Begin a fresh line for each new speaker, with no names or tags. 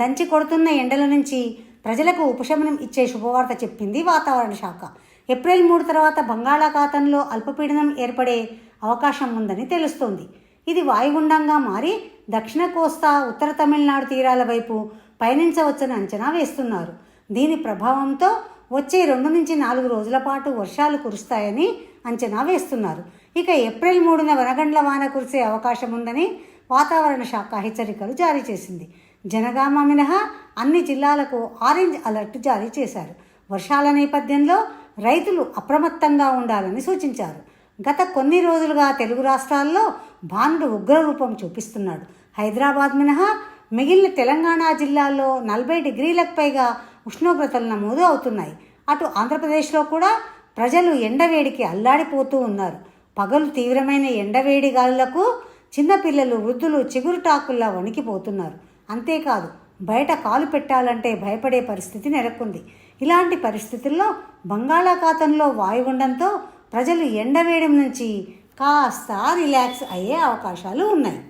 దంచి కొడుతున్న ఎండల నుంచి ప్రజలకు ఉపశమనం ఇచ్చే శుభవార్త చెప్పింది వాతావరణ శాఖ. ఏప్రిల్ మూడు తర్వాత బంగాళాఖాతంలో అల్పపీడనం ఏర్పడే అవకాశం ఉందని తెలుస్తోంది. ఇది వాయుగుండంగా మారి దక్షిణ కోస్తా ఉత్తర తమిళనాడు తీరాల వైపు పయనించవచ్చని అంచనా వేస్తున్నారు. దీని ప్రభావంతో వచ్చే రెండు నుంచి నాలుగు రోజుల పాటు వర్షాలు కురుస్తాయని అంచనా వేస్తున్నారు. ఇక ఏప్రిల్ మూడున వనగండ్ల వాన కురిసే అవకాశం ఉందని వాతావరణ శాఖ హెచ్చరికలు జారీ చేసింది. జనగామ మినహా అన్ని జిల్లాలకు ఆరెంజ్ అలర్ట్ జారీ చేశారు. వర్షాల నేపథ్యంలో రైతులు అప్రమత్తంగా ఉండాలని సూచించారు. గత కొన్ని రోజులుగా తెలుగు రాష్ట్రాల్లో భానుడు ఉగ్రరూపం చూపిస్తున్నాడు. హైదరాబాద్ మినహా మిగిలిన తెలంగాణ జిల్లాల్లో నలభై డిగ్రీలకు పైగా ఉష్ణోగ్రతలు నమోదు అవుతున్నాయి. అటు ఆంధ్రప్రదేశ్లో కూడా ప్రజలు ఎండవేడికి అల్లాడిపోతూ ఉన్నారు. పగలు తీవ్రమైన ఎండవేడి గాలులకు చిన్నపిల్లలు వృద్ధులు చిగురుటాకుల్లా వణికిపోతున్నారు. అంతేకాదు బయట కాలు పెట్టాలంటే భయపడే పరిస్థితి నెలకొంది. ఇలాంటి పరిస్థితుల్లో బంగాళాఖాతంలో వాయు ఉండడంతో ప్రజలు ఎండవేయడం నుంచి కాస్త రిలాక్స్ అయ్యే అవకాశాలు ఉన్నాయి.